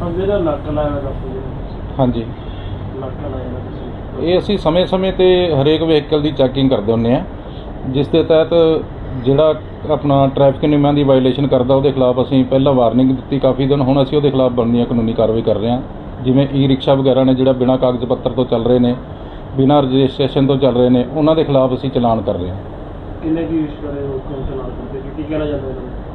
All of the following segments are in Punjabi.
ਹਾਂ ਜਿਹੜਾ ਲੱਕ ਲਾਇਆ ਦਾ ਸੀ ਹਾਂਜੀ। ਲੱਕ ਲਾਇਆ ਦਾ ਤੁਸੀਂ। ਇਹ ਅਸੀਂ ਸਮੇਂ-ਸਮੇਂ ਤੇ ਹਰੇਕ ਵਹੀਕਲ ਦੀ ਚੈਕਿੰਗ ਕਰਦੇ ਹੁੰਨੇ ਆ ਜਿਸ ਦੇ ਤਹਿਤ ਜਿਹੜਾ ਆਪਣਾ ਟ੍ਰੈਫਿਕ ਨਿਯਮਾਂ ਦੀ ਵਾਇਓਲੇਸ਼ਨ ਕਰਦਾ ਉਹਦੇ ਖਿਲਾਫ ਅਸੀਂ ਪਹਿਲਾਂ ਵਾਰਨਿੰਗ ਦਿੱਤੀ ਕਾਫੀ ਦਿਨ ਹੁਣ ਅਸੀਂ ਉਹਦੇ ਖਿਲਾਫ ਬਣਦੀਆਂ ਕਾਨੂੰਨੀ ਕਾਰਵਾਈ ਕਰ ਰਹੇ ਹਾਂ। ਜਿਵੇਂ ਈ ਰਿਕਸ਼ਾ ਵਗੈਰਾ ਨੇ ਜਿਹੜਾ ਬਿਨਾਂ ਕਾਗਜ਼ ਪੱਤਰ ਤੋਂ ਚੱਲ ਰਹੇ ਨੇ ਬਿਨਾਂ ਰਜਿਸਟ੍ਰੇਸ਼ਨ ਤੋਂ ਚੱਲ ਰਹੇ ਨੇ ਉਹਨਾਂ ਦੇ ਖਿਲਾਫ ਅਸੀਂ ਚਲਾਨ ਕਰ ਰਹੇ ਹਾਂ। ਕਿੰਨੇ ਕੀ ਯੂਜ਼ ਕਰੇ ਉਹ ਕਿਉਂ ਚਲਾਨ ਕਰਦੇ? ਕੀ ਕੀ ਕਹਿਣਾ ਚਾਹੁੰਦੇ ਹੋ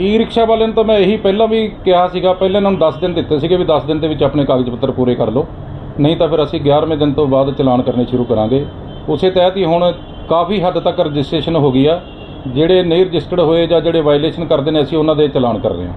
ਈ ਰਿਕਸ਼ਾ ਵਾਲਿਆਂ ਨੂੰ ਤਾਂ ਮੈਂ ਇਹੀ ਪਹਿਲਾਂ ਵੀ ਕਿਹਾ ਸੀਗਾ ਪਹਿਲਾਂ ਇਹਨਾਂ ਨੂੰ 10 ਦਿਨ ਦਿੱਤੇ ਸੀਗੇ ਵੀ 10 ਦਿਨ ਦੇ ਵਿੱਚ ਆਪਣੇ ਕਾਗਜ਼ ਪੱਤਰ ਪੂਰੇ ਕਰ ਲਓ। ਨਹੀਂ ਤਾਂ ਫਿਰ ਅਸੀਂ 11ਵੇਂ ਦਿਨ ਤੋਂ ਬਾਅਦ ਚਲਾਨ ਕਰਨੇ ਸ਼ੁਰੂ ਕਰਾਂਗੇ। ਉਸੇ ਤਹਿਤ ਹੀ ਹੁਣ ਕਾਫੀ ਹੱਦ ਤੱਕ ਰਜਿਸਟ੍ਰੇਸ਼ਨ ਹੋ ਗਈ ਆ। ਜਿਹੜੇ ਨਹੀਂ ਰਜਿਸਟਰਡ ਹੋਏ ਜਾਂ ਜਿਹੜੇ ਵਾਇਲੇਸ਼ਨ ਕਰਦੇ ਨੇ ਅਸੀਂ ਉਹਨਾਂ ਦੇ ਚਲਾਨ ਕਰ ਰਹੇ ਹਾਂ।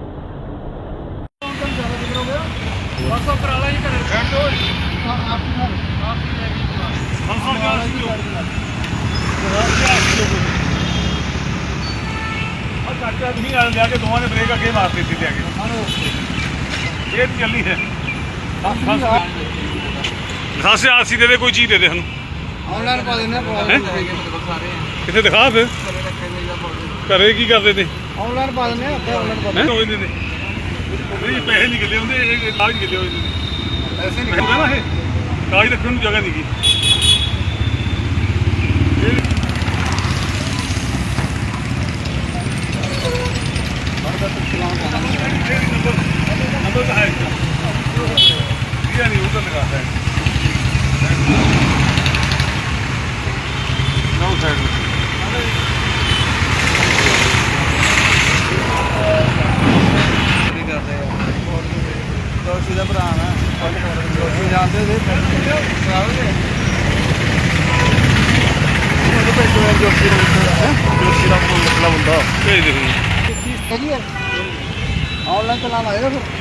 ਤੁਸੀਂ ਆ ਲਿਆ ਕੇ ਦੋਵਾਂ ਨੇ ਬ੍ਰੇਕ ਅੱਗੇ ਮਾਰ ਦਿੱਤੀ ਲਿਆ ਕੇ। ਇਹ ਤਾਂ ਚੱਲੀ ਹੈ। ਦੱਸ ਆਰਸੀ ਦੇ ਦੇ ਕੋਈ ਚੀਜ਼ ਦੇ ਦੇ ਸਾਨੂੰ। ਆਨਲਾਈਨ ਪਾ ਦਿੰਦੇ? ਕਿੱਥੇ ਦਿਖਾ ਫਿਰ? ਘਰੇ ਕੀ ਕਰਦੇ ਤੇ ਆਨਲਾਈਨ ਪਾ ਦਿੰਦੇ ਆ ਉੱਥੇ ਆਨਲਾਈਨ ਪਾ ਹੋਏ ਨੇ ਨਹੀਂ ਪੈਸੇ ਨਹੀਂ ਕਿੱਲੇ ਹੁੰਦੇ ਇਹ ਕਾਗਜ਼ ਕਿੱਲੇ ਹੋਏ ਨੇ। ਪੈਸੇ ਕਹਿੰਦਾ ਨਾ ਇਹ? ਕਾਗਜ਼ ਰੱਖਣ ਨੂੰ ਜਗ੍ਹਾ ਨਹੀਂ ਗੀ ਨੰਬਰ ਤਾਂ ਹੈ ਇਹ ਨਹੀਂ ਉਹ ਤਾਂ ਲਗਾਤਾ ਹੈ ਨੋ ਸਾਈਡ ਨਹੀਂ ਕਰਦੇ ਦੋਸ਼ੀ ਦਾ ਭਰਾ ਨਾ ਦੋਸ਼ੀ ਜਾਂਦੇ ਦੇ ਕਰਾਓਗੇ ਉਹ ਭੇਜੋ ਯਾਰ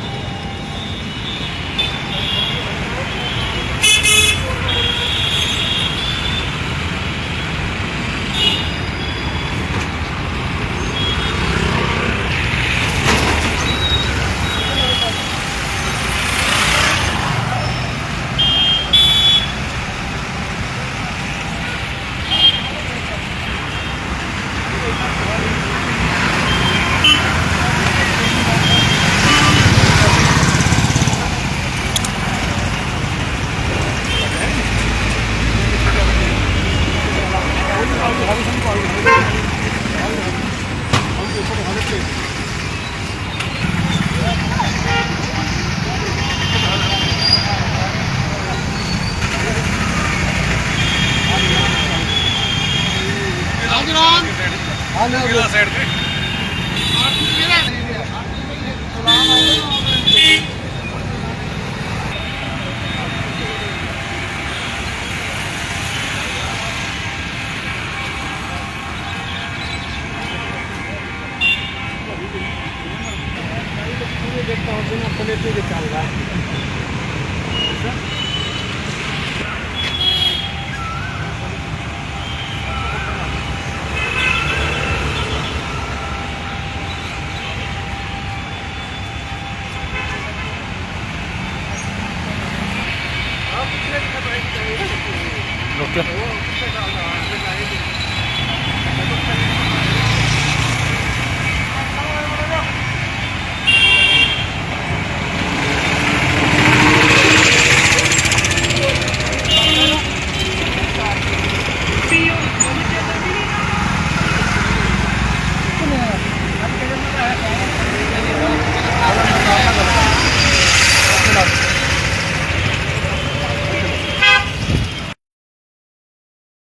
ਚਲਾਨ ਹਾਲੇ। ਕਿਲਾ ਸਾਈਡ ਤੇ। ਦੇਖਤਾ ਹੋ ਜਿਹਨਾਂ ਪਲੇਟ ਤੇ ਚੱਲਦਾ। York.